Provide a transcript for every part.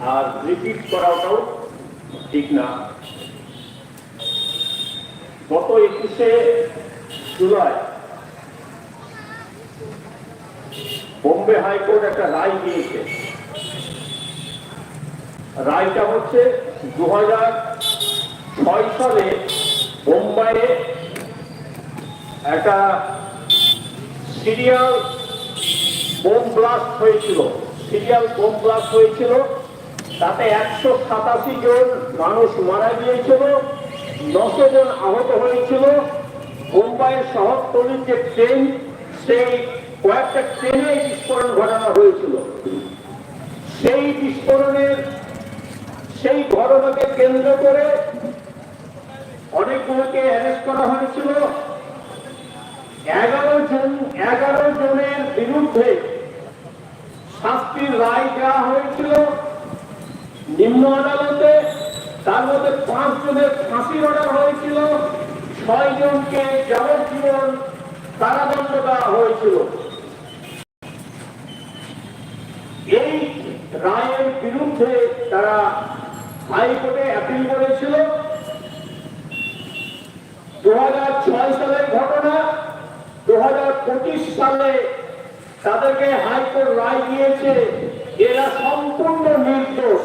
আর repeat করাটাও ঠিক না। গত একুশে জুলাই বোম্বে হাইকোর্ট একটা রায় দিয়েছে। রায়টা হচ্ছে দু ছয় সালে বোম্বাইয়ে একটা সিরিয়াল বোম ব্লাস্ট হয়েছিল। সিরিয়াল বোম ব্লাস্ট হয়েছিল তাতে একশো সাতাশি জন মানুষ মারা গিয়েছিল, নশো জন আহত হয়েছিল। মুম্বাইয়ের শহরতলির যে ট্রেন, সেই কয়েকটা ট্রেনে বিস্ফোরণ ঘটানো হয়েছিল। সেই বিস্ফোরণের সেই ঘটনাকে কেন্দ্র করে অনেকগুলোকে অ্যারেস্ট করা হয়েছিল। এগারো জন, এগারো জনের বিরুদ্ধে শাস্তির রায় দেওয়া হয়েছিল। নিম্ন আদালতে তার মধ্যে পাঁচ জনের ফাঁসির অর্ডার হয়েছিল ছয় জনকে যাবজ্জীবন কারাদণ্ড দেওয়া হয়েছিল। এই রায়ের বিরুদ্ধে তারা হাইকোর্টে অ্যাপিল করেছিল। দু সালের ঘটনা দু হাজার পঁচিশ সালে তাদেরকে হাইকোর্ট রায় দিয়েছে, এরা সম্পূর্ণ নির্দোষ।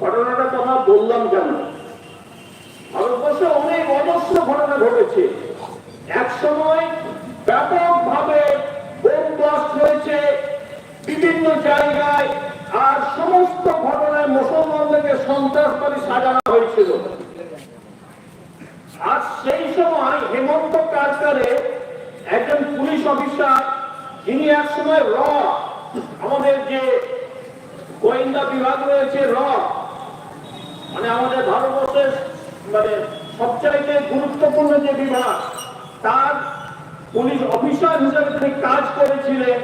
ঘটনাটা কথা বললাম কেন? ভারতবর্ষে অনেক অজস্র ঘটনা ঘটেছে। এক সময় ব্যাপকভাবে হয়েছে বিভিন্ন জায়গায়, আর সমস্ত ঘটনায় মুসলমানদেরকে সন্ত্রাসবাদী সাজানো হয়েছিল। আর সেই সময় হেমন্ত কারকারে একজন পুলিশ অফিসার, যিনি এক সময় র, আমাদের যে গোয়েন্দা বিভাগ রয়েছে, র মানে আমাদের ভারতবর্ষের মানে সবচাইতে গুরুত্বপূর্ণ যে বিভাগ, তার পুলিশ অফিসার হিসেবে তিনি কাজ করেছিলেন।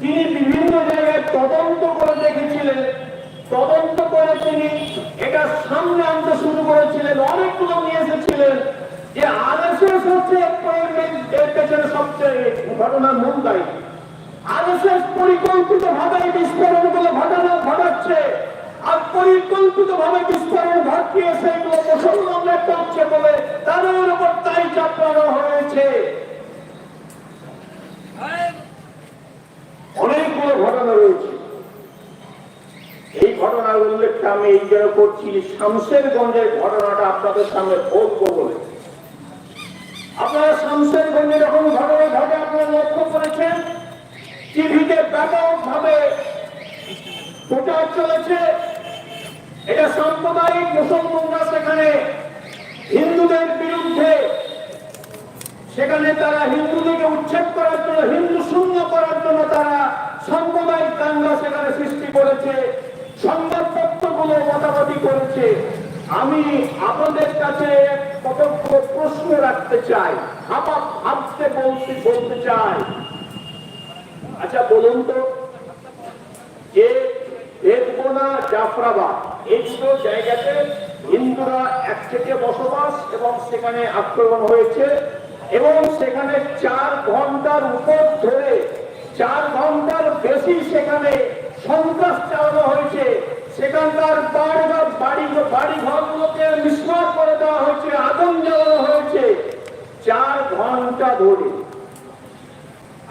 তিনি বিভিন্ন জায়গায় তদন্ত করে দেখেছিলেন। তদন্ত করে তিনি এটা সামনে আনতে শুরু করেছিলেন। অনেকগুলো নিয়ে এসেছিলেন যে আরএসএস হচ্ছে এর পেছনে সবচেয়ে ঘটনার মূল দায়ী আরএসএস পরিকল্পিত ভাবে বিস্ফোরণগুলো ঘটানো ঘটাচ্ছে। আর পরিকল্পিত ভাবে বিস্ফোরণ ঘটিয়ে সেগুলো মুসলমানরা করছে বলে তাদের উপর তাই চাপানো হয়েছে। অনেকগুলো ঘটনা রয়েছে। এই ঘটনার উল্লেখটা আমি এই জন্য করছি শামশেরগঞ্জের ঘটনাটা আপনাদের সামনে বলব বলে। আপনারা শামশেরগঞ্জে যখন ঘটনা ঘটে, আপনারা লক্ষ্য করেছেন? টিভিতে ব্যাপকভাবে প্রচার চলেছে। এটা সাম্প্রদায়িক মুসলমানরা সেখানে হিন্দুদের বিরুদ্ধে, সেখানে তারা হিন্দুদেরকে উচ্ছেদ করার জন্য, হিন্দু শূন্য করার জন্য তারা সাম্প্রদায়িক দাঙ্গা সেখানে সৃষ্টি করেছে, সংবাদপত্রগুলো মতামতি করেছে। আমি আপনাদের কাছে কতগুলো প্রশ্ন রাখতে চাই ভাবা ভাবতে বলতে বলতে চাই। আচ্ছা বলুন তো। যে বেদবোনা জাফরাবাদ। এই দুটো জায়গাতে হিন্দুরা একচেটে বসবাস এবং সেখানে আক্রমণ হয়েছে এবং সেখানে চার ঘণ্টার উপর ধরে, চার ঘণ্টার বেশি সেখানে সন্ত্রাস চালানো হয়েছে। সেখানকার বাড়ি বাড়ি বাড়ি ঘরগুলোকে করে দেওয়া হয়েছে, আগুন জ্বালানো হয়েছে। চার ঘণ্টা ধরে।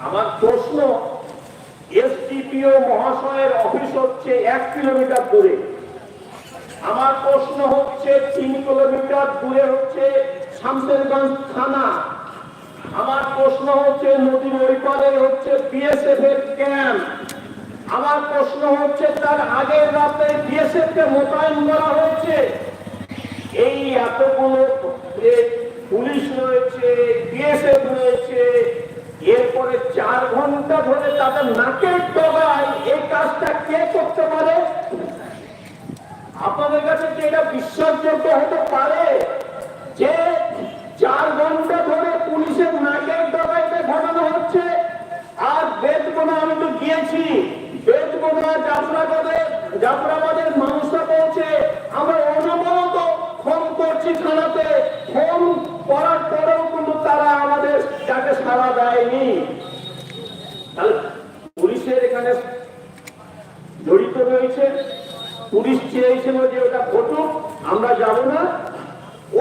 আমার প্রশ্ন, এসডিপিও মহাশয়ের অফিস হচ্ছে এক কিলোমিটার দূরে। আমার প্রশ্ন হচ্ছে, তিন কিলোমিটার দূরে হচ্ছে শামসেরগঞ্জ থানা। আমার প্রশ্ন হচ্ছে, নদীর ওই পারে হচ্ছে বিএসএফ এর ক্যাম্প। আমার প্রশ্ন হচ্ছে, তার আগের রাতে বিএসএফ কে মোতায়েন করা হয়েছে? এই এতগুলো পুলিশ রয়েছে বিএসএফ রয়েছে, এরপরে চার ঘণ্টা ধরে তাদের নাকের ডগা এই কাজটা কে করতে পারে? আপনাদের কাছে কি এটা বিশ্বাসযোগ্য হতে পারে যে চার ঘণ্টা ধরে পুলিশের নাকের ডগাইতে ঘটানো হচ্ছে? আর বেদগোনা আমি তো গিয়েছি। বেদগোনা জাফরাবাদে জাফরাবাদের মানুষরা আমরা অনবরত ফোন করছি থানাতে। ফোন করার পরেও কিন্তু তারা আমাদের যাকে সাড়া দেয়নি। পুলিশের এখানে জড়িত রয়েছে? পুলিশ চেয়েছিল যে ওটা ঘটুক, আমরা যাব না।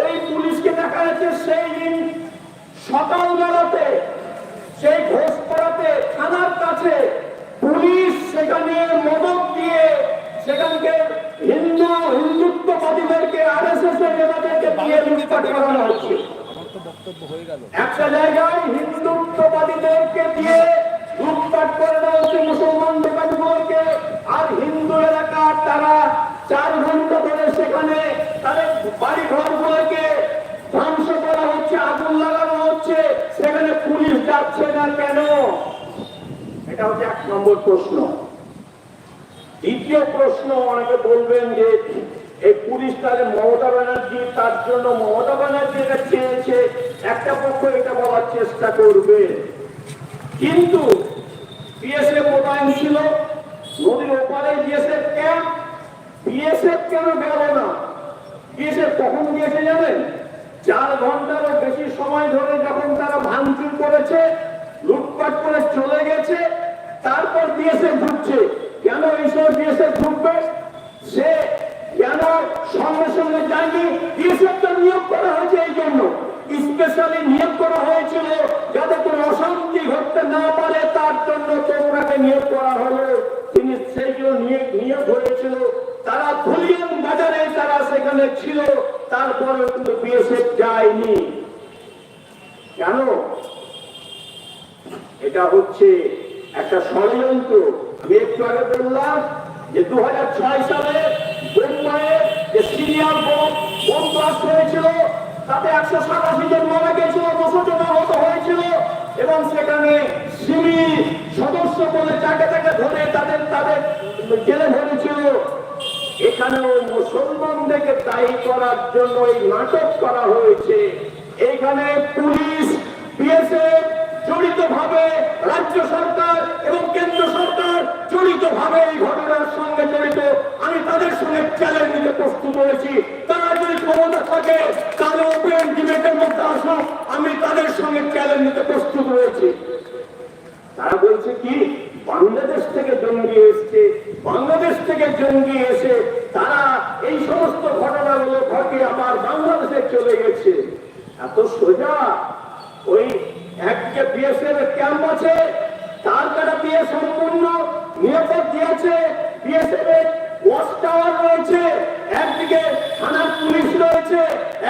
ওই পুলিশকে দেখা যাচ্ছে সেই দিন সকালবেলাতে সেই ঘোষপাড়াতে, থানার কাছে পুলিশ সেখানে মদক দিয়ে সেখানকে হিন্দু, হিন্দুত্ববাদীদেরকে আর এস এস এদেরকে দিয়ে লুটপাট করানো হচ্ছে। একটা জায়গায় হিন্দুত্ববাদীদেরকে দিয়ে লুটপাট করে দেওয়া মুসলমান দোকানগুলোকে আর হিন্দু এলাকার তারা চার ঘণ্টা ধরে সেখানে তাদের বাড়ি ঘরগুলোকে ধ্বংস করা হচ্ছে, আগুন লাগানো হচ্ছে। সেখানে পুলিশ যাচ্ছে না কেন? এটা হচ্ছে এক নম্বর প্রশ্ন। দ্বিতীয় প্রশ্ন, অনেকে বলবেন যে এই পুলিশ তাহলে মমতা ব্যানার্জি, তার জন্য মমতা ব্যানার্জি এটা চেয়েছে। একটা পক্ষ এটা বলার চেষ্টা করবে। কিন্তু বিএসএফ মোতায়েন ছিল। নদীর ওপারে বিএসএফ ক্যাম্প বিএসএফ কেন গেল না? বিএসএফ কখন গিয়েছে জানেন? চার ঘন্টারও বেশি সময় ধরে যখন তারা ভাঙচুর করেছে, লুটপাট করে চলে গেছে, তারপর বিএসএফ ঢুকছে। কেন এইসব বিএসএফ ঢুকবে? সে কেন সঙ্গে সঙ্গে যায়নি? বিএসএফটা নিয়োগ করা হয়েছে এই জন্য। স্পেশালি নিয়োগ করা হয়েছিল যাতে কোনো অশান্তি ঘটতে না পারে, তার জন্য তোমরাকে নিয়োগ করা হলো। তিনি সেই জন্য নিয়োগ নিয়োগ হয়েছিল। তারা ধুলিয়ান বাজারে তারা সেখানে ছিল তারপরে কিন্তু বিএসএফ যায়নি। কেন? এটা হচ্ছে একটা ষড়যন্ত্র। আমি একটু আগে বললাম যে দু হাজার ছয় সালে বোম্বাইয়ে যে সিরিয়াল বোম বোম ব্লাস্ট হয়েছিল তাতে একশো সাতাশি জন মারা গেছিল দুশো জন আহত হয়েছিল এবং সেখানে সিমি সদস্য বলে যাকে তাকে ধরে তাদের তাদের জেলে ভরেছিল এখানেও মুসলমানদেরকে দায়ী করার জন্য এই নাটক করা হয়েছে। এখানে পুলিশ, বিএসএফ জড়িত ভাবে রাজ্য সরকার এবং কেন্দ্র সরকার জড়িত ভাবে এই ঘটনার সঙ্গে জড়িত। আমি তাদের সঙ্গে চ্যালেঞ্জ নিতে প্রস্তুত হয়েছি। তারা যদি ক্ষমতা থাকে নিতে প্রস্তুত রয়েছে তারা বলছে কি বাংলাদেশ থেকে জঙ্গি এসছে বাংলাদেশ থেকে জঙ্গি এসে তারা এই সমস্ত ঘটনাগুলো ঘটে আবার বাংলাদেশে চলে গেছে এত সোজা ওই একদিকে বিএসএফ ক্যাম্প আছে তার কাটা দিয়ে সম্পূর্ণ নিরাপদ দিয়েছে বিএসএফ এর ওয়াচ টাওয়ার রয়েছে একদিকে থানার পুলিশ রয়েছে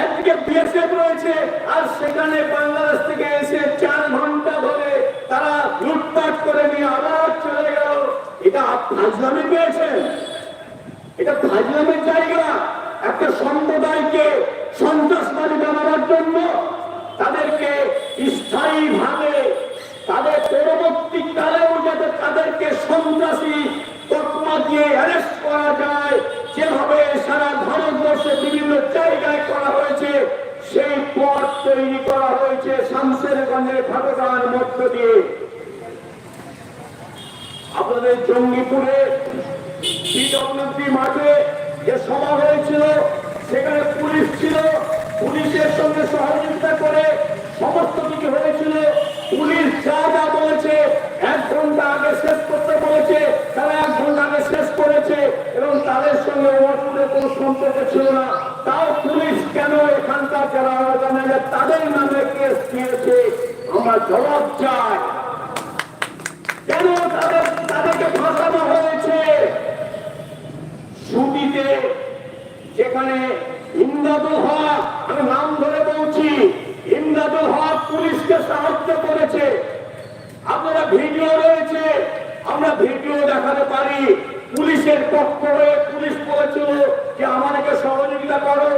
একদিকে বিএসএফ রয়েছে আর সেখানে বাংলাদেশ থেকে এসে চার ঘণ্টা ধরে তারা লুটপাট করে নিয়ে আবার চলে গেল এটা ফাজলামি পেয়েছেন। এটা ফাজলামের জায়গা, একটা সম্প্রদায়কে সন্ত্রাসবাদী বানাবার জন্য তাদেরকে স্থায়ী ভাবে তাদের পরবর্তীকালেও যাতে তাদেরকে সন্ত্রাসী তকমা দিয়ে অ্যারেস্ট করা যায়, যেভাবে সারা ভারতবর্ষে বিভিন্ন জায়গায় করা হয়েছে, সেই পথ তৈরি করা হয়েছে শামসেরগঞ্জের ঘটনার মধ্য দিয়ে। আপনাদের জঙ্গিপুরে মাঠে যে সভা হয়েছিল, সেখানে পুলিশ ছিল। পুলিশের সঙ্গে সহযোগিতা করে সমস্ত কিছু হয়েছিল। পুলিশ যা যা বলেছে, এক ঘণ্টা আগে শেষ করতে বলেছে, তারা এক ঘণ্টা আগে শেষ করেছে এবং তাদের সঙ্গে ওয়ার্ডের কোনো সম্পর্ক ছিল না। তাও পুলিশ কেন এখানকার যারা অর্গানাইজার তাদের নামে কেস দিয়েছে? আমরা জবাব চাই। কেন তাদের তাদেরকে ফাঁসানো হয়েছে। ছুটিতে যেখানে ইমদাদুল হক, আমি নাম ধরে বলছি, ইমদাদুল হক পুলিশকে সাহায্য করেছে। আপনারা ভিডিও রয়েছে, আমরা ভিডিও দেখাতে পারি। পুলিশের পক্ষ হয়ে পুলিশ বলেছিল যে আমাদেরকে সহযোগিতা করো।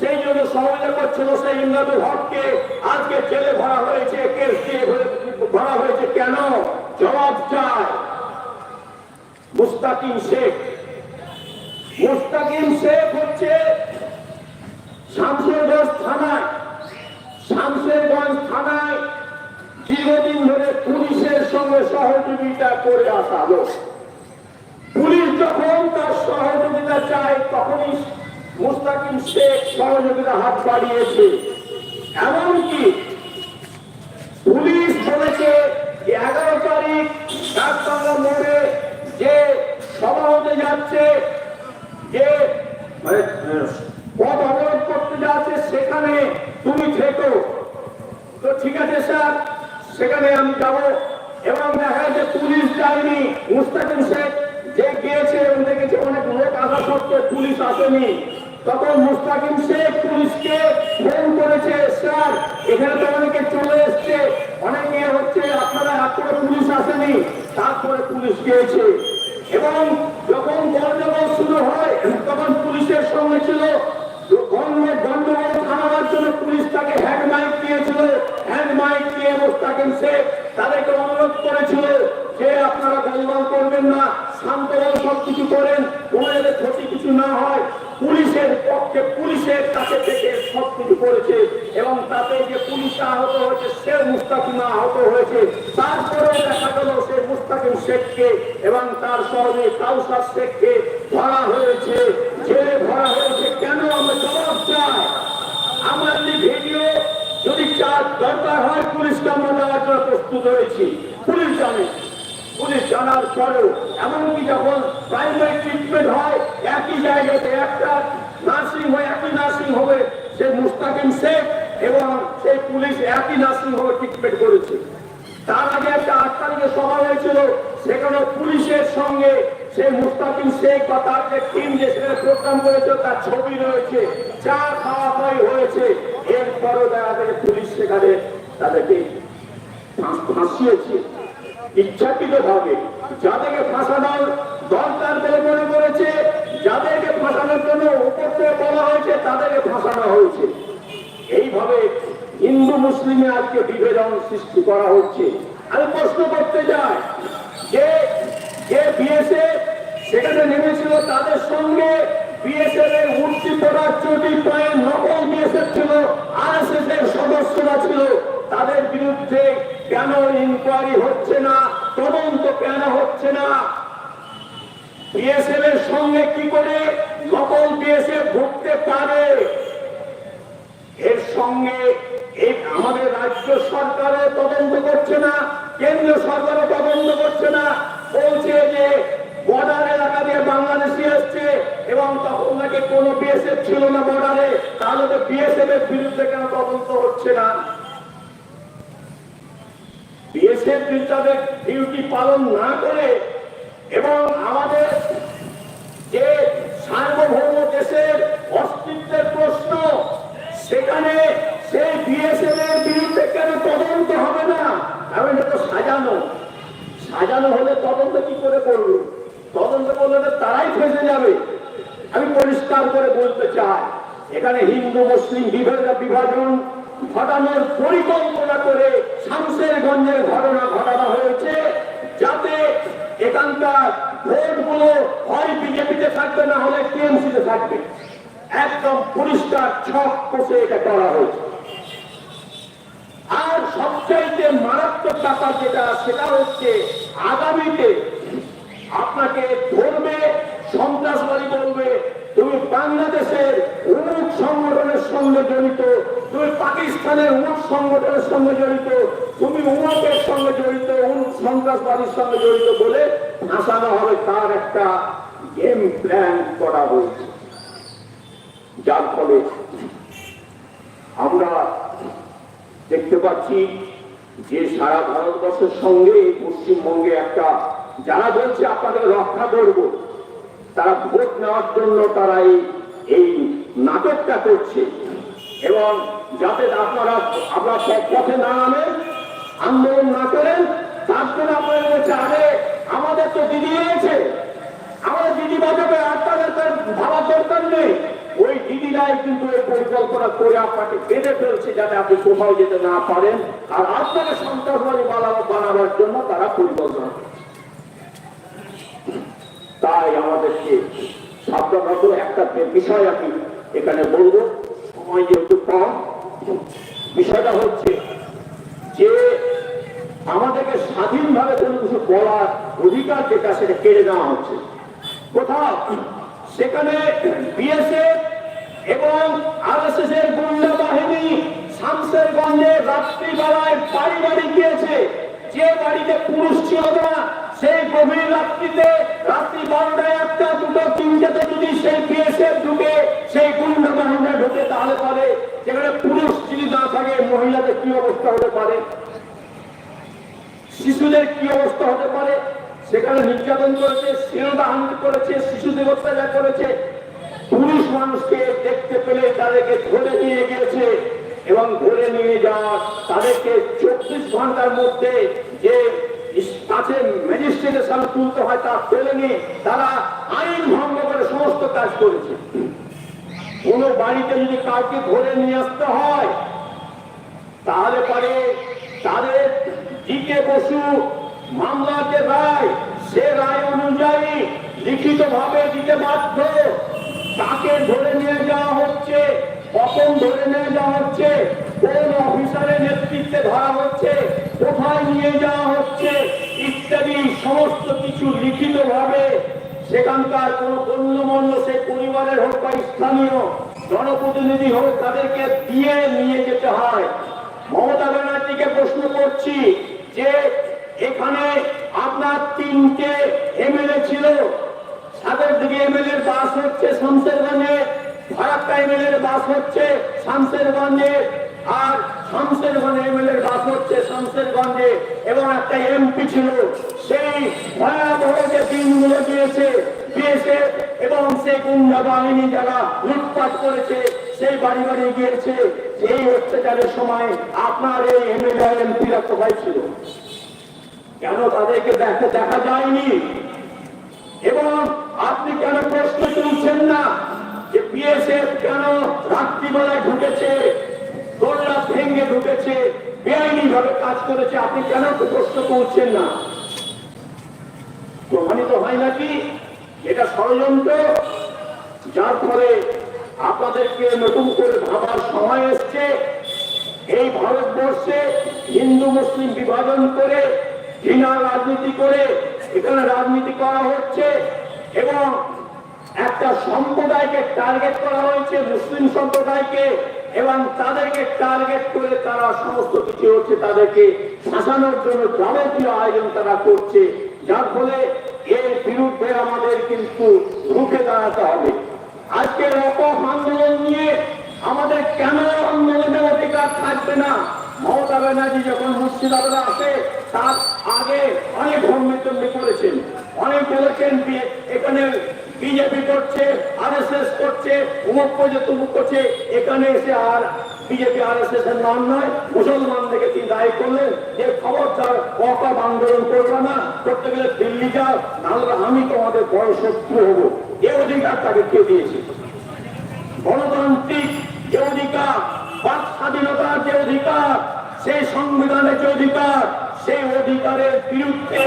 সেই জন্য সহযোগিতা করছিল সেই ইমদাদুল হককে। আজকে জেলে ভরা হয়েছে, কেস দিয়ে ভরা হয়েছে। কেন? জবাব চায় মুস্তাকিম শেখ। মুস্তাকিম শেখ হচ্ছে শামশেরগঞ্জ থানায় শামশেরগঞ্জ থানায় দীর্ঘদিন ধরে পুলিশের সঙ্গে সহযোগিতা করে আসা লোক। পুলিশ যখন তার সহযোগিতা চায়, তখনই মুস্তাকিম শেখ সহযোগিতা হাত বাড়িয়েছে। এমনকি পুলিশ বলেছে এগারো তারিখ ডাকবাংলা মোড়ে যে সভা হতে যাচ্ছে যে মানে পথ অবরোধ করতে যাচ্ছে সেখানে তুমি থেকো। তো ঠিক আছে স্যার সেখানে আমি যাব। এবং দেখা যাচ্ছে পুলিশ যায়নি। মুস্তাকিম শেখ যে গিয়েছে এবং দেখেছে অনেক লোক আসা সত্ত্বেও পুলিশ আসেনি। তখন মুস্তাকিম শেখ পুলিশকে ফোন করেছে, স্যার, এখানে তো অনেকে চলে এসছে, অনেকে হচ্ছে, আপনারা এখনও পুলিশ আসেনি। তারপরে পুলিশ গিয়েছে এবং যখন গন্ডগোল শুরু হয়, তখন পুলিশের সঙ্গে ছিল গন্ডগোল গন্ডগোল থামাবার জন্য পুলিশ তাকে হ্যান্ড মাইক দিয়েছিল। হ্যান্ড মাইক দিয়ে মোস্তাকিম শেখ তাদেরকে অনুরোধ করেছিল যে, আপনারা গোলমাল করবেন না শান্তভাবে সব কিছু করেন, কোনো ক্ষতি কিছু না হয়। পক্ষে পুলিশের কাছে থেকে সব কিছু করেছে এবং তাতে যে পুলিশ আহত হয়েছে, সে মুস্তাকিম আহত হয়েছে। তারপরে দেখা গেল সে মুস্তাকিম শেখকে এবং তার সহজে কাউসার শেখকে ধরা হয়েছে। জেলে ধরা হয়েছে। কেন আমরা জবাব চাই? আমার যে ভিডিও যদি চার দরকার হয়, পুলিশকে আমরা দেওয়ার জন্য প্রস্তুত হয়েছি। পুলিশ জানে। পুলিশ জানার পরেও এমনকি যখন প্রাইমারি ট্রিটমেন্ট হয়, একই জায়গাতে একটা নার্সিং একই নার্সিং হোমে সে মুস্তাকিম শেখ এবং সেই পুলিশ একই নার্সিং ট্রিটমেন্ট করেছে। তার আগে একটা আট তারিখে সভা হয়েছিল সেখানে পুলিশের সঙ্গে মুস্তাকিম শেখ বা তার যে টিম যে সেখানে প্রোগ্রাম করেছে, তার ছবি রয়েছে চা খাওয়া হয়েছে। এরপরও দেখা পুলিশ সেখানে তাদেরকে ফাঁসিয়েছে। ইচ্ছাকৃত ভাবে যাদেরকে ফাঁসানোর দরকার বলে মনে করেছে যাদেরকে ফাঁসানোর জন্য থেকে বলা হয়েছে, তাদেরকে ফাঁসানো হয়েছে। এইভাবে হিন্দু মুসলিমে আজকে বিভেদন সৃষ্টি করা হচ্ছে। আমি প্রশ্ন করতে যাই যে যে বিএসএফ সেখানে নেমেছিল, তাদের সঙ্গে বিএসএফ এর মূর্তি পড়ার চটি পায়ে নকল বিএসএফ ছিল, আরএসএস এর সদস্যরা ছিল। তাদের বিরুদ্ধে কেন ইনকোয়ারি হচ্ছে না? তদন্ত কেন হচ্ছে না? বিএসএফ এর সঙ্গে কি করে নকল বিএসএফ ঢুকতে পারে? এর সঙ্গে আমাদের রাজ্য সরকারও তদন্ত করছে না, কেন্দ্রীয় সরকারও তদন্ত করছে না। বলছে যে বর্ডার এলাকা দিয়ে বাংলাদেশি আসছে এবং তখন নাকি কোনো বিএসএফ ছিল না বর্ডারে, তাহলে তো বিএসএফ এর বিরুদ্ধে কেন তদন্ত হচ্ছে না? বিএসএফ তাদের ডিউটি পালন না করে এবং আমাদের যে সার্বভৌম দেশের অস্তিত্বের প্রশ্ন, সেখানে সেই বিএসএফ এর বিরুদ্ধে কেন তদন্ত হবে না? কারণ এটা তো সাজানো। সাজানো হলে তদন্ত কি করে করবে? তদন্ত করলে তারাই ফেসে যাবে। আমি পরিষ্কার করে বলতে চাই, এখানে হিন্দু, মুসলিম বিভেদ বিভাজন ঘটানোর পরিকল্পনা করে শামশেরগঞ্জের ঘটনা ঘটানো হয়েছে, যাতে এখানকার ভোটগুলো হয় বিজেপিতে থাকবে, না হলে টিএমসিতে থাকবে। একদম পরিষ্কার ছক কষে এটা করা হয়েছে। আর সবচাইতে মারাত্মক ব্যাপার যেটা, সেটা হচ্ছে আগামীতে আপনাকে ধরবে, সন্ত্রাসবাদী বলবে, তুমি বাংলাদেশের উমুক সংগঠনের সঙ্গে জড়িত তুমি পাকিস্তানের উমুক সংগঠনের সঙ্গে জড়িত, তুমি উমুকের সঙ্গে জড়িত সন্ত্রাসবাদীর সঙ্গে জড়িত বলে ফাঁসানো হবে তার একটা গেম প্ল্যান করা হয়েছে। যার ফলে আমরা দেখতে পাচ্ছি যে সারা ভারতবর্ষের সঙ্গে এই পশ্চিমবঙ্গে একটা, যারা বলছে আপনাদের রক্ষা করব, তারা ভোট নেওয়ার জন্য তারা এই নাটকটা করছে। এবং যাতে আপনারা, আপনার সব পথে না নামেন আন্দোলন না করেন, তার জন্য আপনারা বলছে আরে আমাদের তো দিদি রয়েছে। আমাদের দিদি বাজাবে আর তাদের ভাবার দরকার নেই। ওই দিদিরাই কিন্তু এই পরিকল্পনা করে আপনাকে বেঁধে ফেলছে যাতে আপনি কোথাও যেতে না পারেন। আর আপনাকে সন্ত্রাসবাদী বানানো বানাবার জন্য তারা পরিকল্পনা তাই আমাদেরকে সাবধানত একটা বিষয় আমি এখানে বলব। বিষয়টা হচ্ছে যে আমাদেরকে স্বাধীনভাবে কোনো কিছু বলার অধিকার যেটা, সেটা কেড়ে নেওয়া হচ্ছে। কোথাও সেখানে বিএসএফ এবং আরএসএস এর গুন্ডা বাহিনী শামসেরগঞ্জে রাত্রিবেলায় বাড়ি বাড়ি গিয়েছে। যে বাড়িতে পুরুষ ছিল না, সেই গভীর রাত্রিতে রাত্রি বারোটায় একটা দুটো, তিনটাতে যদি সেই বিএসএফ ঢুকে সেই গুন্ডা বাহিনী ঢুকে তাহলে পরে সেখানে পুরুষ যদি না থাকে মহিলাদের কি অবস্থা হতে পারে শিশুদের কি অবস্থা হতে পারে? সেখানে নির্যাতন করেছে শিরোদাহান করেছে শিশুদের অত্যাচার করেছে। পুরুষ মানুষকে দেখতে পেলে তাদেরকে ধরে নিয়ে গিয়েছে এবং ধরে নিয়ে যাওয়া তাদেরকে চব্বিশ ঘণ্টার মধ্যে যে কাছে ম্যাজিস্ট্রেটের তুলতে হয় তা ফেলে নিয়ে তারা আইন ভঙ্গ করে সমস্ত কাজ করেছে। কোন বাড়িতে যদি কাউকে ধরে নিয়ে আসতে হয়, তাহলে পরে তাদের দিকে বসু মামলার যে রায় সে রায় অনুযায়ী লিখিত ভাবে দিতে বাধ্য। তাকে ধরে নিয়ে যাওয়া হচ্ছে কখন ধরে নিয়ে যাওয়া হচ্ছে, কোন অফিসারের নেতৃত্বে ধরা হচ্ছে, কোথায় নিয়ে যাওয়া হচ্ছে, ইত্যাদি সমস্ত কিছু লিখিত ভাবে সেখানকার কোন গণ্যমান্য সেই পরিবারের হোক বা স্থানীয় জনপ্রতিনিধি হোক, তাদেরকে দিয়ে নিয়ে যেতে হয়। মমতা ব্যানার্জিকে প্রশ্ন করছি যে এখানে আপনার তিনটে এমএলএ ছিল। সাদের দিকে এমএলএ বাস হচ্ছে শামসেরগঞ্জে ফারাক্কা এমএলএ বাস হচ্ছে শামসেরগঞ্জে, আর শামসেরগঞ্জে এমএলএ বাস হচ্ছে শামসেরগঞ্জে। এবং একটা এমপি ছিল, সেই ভয়াবহ যে দিনগুলো দিয়েছে দিয়েছে, এবং সেই গুন্ডা বাহিনী যারা লুটপাট করেছে সেই বাড়ি বাড়ি গিয়েছে। এই অত্যাচারের সময় আপনার এই এমএলএ এমপিরা কোথায় ছিল কেন তাদেরকে দেখা দেখা যায়নি? এবং আপনি কেন প্রশ্ন তুলছেন না যে বিএসএফ কেন রাত্রিবেলায় ঢুকেছে দোল্লা ভেঙে ঢুকেছে বেআইনি ভাবে কাজ করেছে? আপনি কেন প্রশ্ন তুলছেন না? প্রমাণিত হয় নাকি? এটা ষড়যন্ত্র? যার ফলে আপনাদেরকে নতুন করে ভাবার সময় এসছে। এই ভারতবর্ষে হিন্দু, মুসলিম বিভাজন করে, ঘৃণা রাজনীতি করে এখানে রাজনীতি করা হচ্ছে এবং একটা সম্প্রদায়কে টার্গেট করা হয়েছে, মুসলিম সম্প্রদায়কে এবং তাদেরকে টার্গেট করে তারা সমস্ত কিছু হচ্ছে তাদেরকে শাসানোর জন্য যাবতীয় আয়োজন তারা করছে। যার ফলে এর বিরুদ্ধে আমাদের কিন্তু রুখে দাঁড়াতে হবে। আজকে রকম আন্দোলন নিয়ে আমাদের কেন আন্দোলনের অধিকার থাকবে না? মমতা ব্যানার্জি যখন মুর্শিদাবাদে আসে, তার আগে অনেক হম্বিতম্বি করেছেন। অনেক বলেছেন এখানে বিজেপি করছে আর এস এস করছে উমুক তমুক করছে, এখানে এসে আর বিজেপি আর এস এস এর নাম নয়, মুসলমান থেকে তিনি দায়ী করলেন। যে খবরদার অকাপ আন্দোলন করবে না, করতে গেলে দিল্লি যাও, নাহলে আমি তোমাদের বড় শত্রু হব। এ অধিকার তাকে কে দিয়েছে? গণতান্ত্রিক যে অধিকার, বাক স্বাধীনতার যে অধিকার, সেই সংবিধানের যে অধিকার, সেই অধিকারের বিরুদ্ধে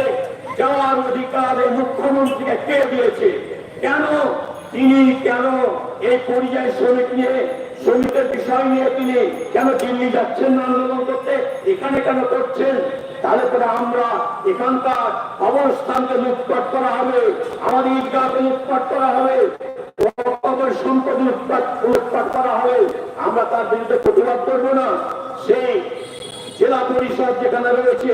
যাওয়ার অধিকার এই মুখ্যমন্ত্রীকে কে দিয়েছে? কেন? তিনি কেন এই পরিযায়ী শ্রমিক নিয়ে শ্রমিকের বিষয় নিয়ে তিনি কেন দিল্লি যাচ্ছেন না আন্দোলন করতে? এখানে কেন করছেন? তাহলে পরে আমরা এখানকার অবস্থানকে লুটপাট করা হবে, আমাদের ঈদগাহকে লুটপাট করা হবে সম্পদ লুটপাট লুটপাট করা হবে। আমরা তার বিরুদ্ধে প্রতিবাদ করব না। সেই জেলা পরিষদ যেখানে রয়েছে,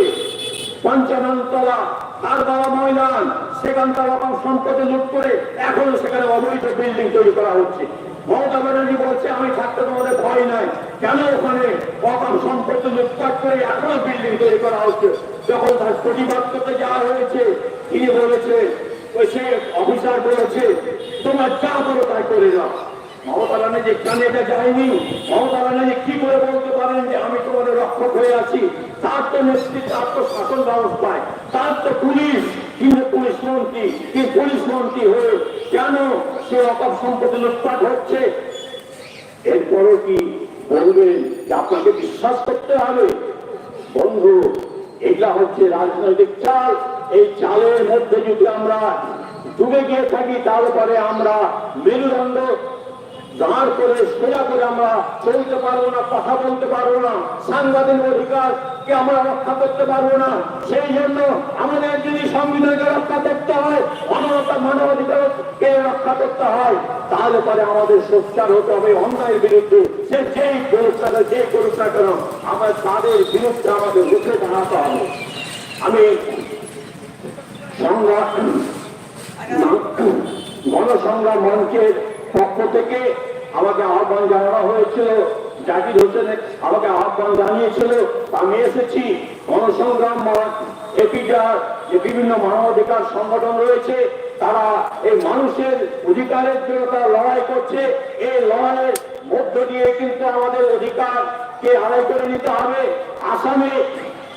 পঞ্চাননতলা, তার বাবা ময়দান, সেখানকার সম্পদে লুট করে এখনও সেখানে অবৈধ বিল্ডিং তৈরি করা হচ্ছে। মমতা ব্যানার্জি বলছে, আমি থাকতে তোমাদের ভয় নাই। কেন ওখানে অকাম সম্পত্তি লুটপাট করে এখনও বিল্ডিং তৈরি করা হচ্ছে? যখন তার প্রতিবাদ করতে যাওয়া হয়েছে, তিনি বলেছে সে অফিসার বলেছে, তোমরা যা করো তাই করে যাও। এটা কি মন্ত্রী, কি বলবেন যে আপনাকে বিশ্বাস করতে হবে? বন্ধু এগুলা হচ্ছে রাজনৈতিক চাল। এই চালের মধ্যে যদি আমরা ডুবে গিয়ে থাকি, তারপরে আমরা মেরুদণ্ড দাঁড় করে সোজা করে আমরা চলতে পারব না কথা বলতে পারব না সাংবাদিক অধিকার কে আমরা রক্ষা করতে পারব না। সেই জন্য আমাদের যদি সংবিধানকে রক্ষা করতে হয় মানবতা মানবাধিকারকে রক্ষা করতে হয় তাহলে পরে আমাদের সোচ্চার হতে হবে অন্যায়ের বিরুদ্ধে। সে যেই না কেন, করুক কেন আমরা তাদের বিরুদ্ধে আমাদের রুখে দাঁড়াতে হবে। আমি সংগ্রাম গণসংগ্রাম মঞ্চের পক্ষ থেকে আমাকে আহ্বান জানানো হয়েছিল। জাকির হোসেন আমাকে আহ্বান জানিয়েছিল, আমি এসেছি। গণসংগ্রাম এপিজার যে বিভিন্ন মানবাধিকার সংগঠন রয়েছে, তারা এই মানুষের অধিকারের জন্য তারা লড়াই করছে। এই লড়াইয়ের মধ্য দিয়ে কিন্তু আমাদের অধিকারকে আদায় করে নিতে হবে। আসামে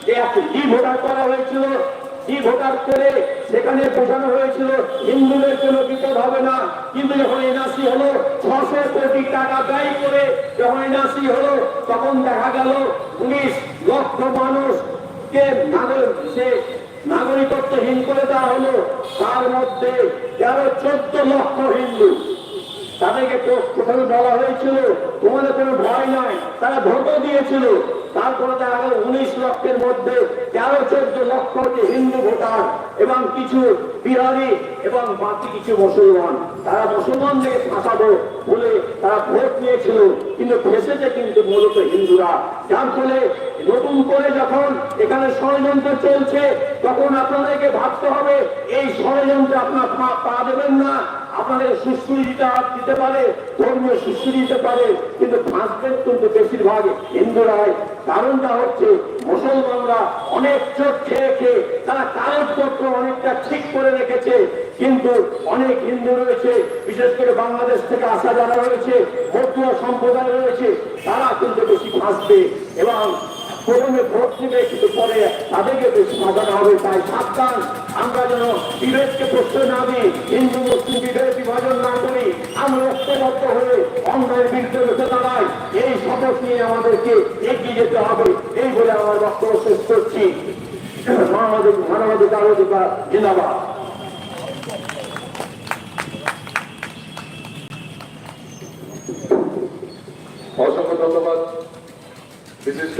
যে একটা ই ভোটার করা হয়েছিল করে সেখানে বোঝানো হয়েছিল, হিন্দুদের কোনো বিপদ হবে না। কিন্তু যখন এনআরসি হলো, ছশো কোটি টাকা ব্যয় করে যখন এনআরসি হলো, তখন দেখা গেল পুলিশ লক্ষ মানুষকে নাগরিক সে নাগরিকত্বহীন করে দেওয়া হলো। তার মধ্যে তেরো চোদ্দ লক্ষ হিন্দু। তাদেরকে প্রথমে বলা হয়েছিল, তোমাদের কোনো ভয় নাই। তারা ভোটও দিয়েছিল। তারপরে দেখা গেল উনিশ লক্ষের মধ্যে তেরো চোদ্দ লক্ষ হচ্ছে হিন্দু ভোটার এবং কিছু বিহারি এবং বাকি কিছু মুসলমান। তারা মুসলমানদের ফাঁসাবো বলে তারা ভোট নিয়েছিল, কিন্তু ফেসেছে কিন্তু মূলত হিন্দুরা। যার ফলে নতুন করে যখন এখানে ষড়যন্ত্র চলছে, তখন আপনাদেরকে ভাবতে হবে, এই ষড়যন্ত্রে আপনার পা দেবেন না। আপনাদের সুশ্রী দিতে পারে, ধর্মীয় সুশ্রী দিতে পারে, কিন্তু ফাঁসবেন কিন্তু বেশিরভাগ হিন্দুরাই কারণটা হচ্ছে মুসলমানরা অনেক চোখ খেয়ে খেয়ে তারা কাগজপত্র অনেকটা ঠিক করে রেখেছে, কিন্তু অনেক হিন্দু রয়েছে, বিশেষ করে বাংলাদেশ থেকে আসা যারা রয়েছে বৌদ্ধ সম্প্রদায় রয়েছে, তারা কিন্তু বেশি ফাঁসবে এবং প্রথমে ভোট নেবে, কিন্তু পরে তাদেরকে সাজানো হবে। তাই সাবধান, আমরা যেন বিভেদকে প্রশ্রয় না দিই, হিন্দু, মুসলিম বিভেদ বিভাজন না করি, আমরা ঐক্যবদ্ধ হয়ে অন্যায়ের বিরুদ্ধে রুখে দাঁড়াই। এই শপথ নিয়ে আমাদেরকে এগিয়ে যেতে হবে। এই বলে আমার বক্তব্য শেষ করছি। মানবাধিক মানবাধিকার অধিকার জিন্দাবাদ। অসংখ্য ধন্যবাদ। বিশিষ্ট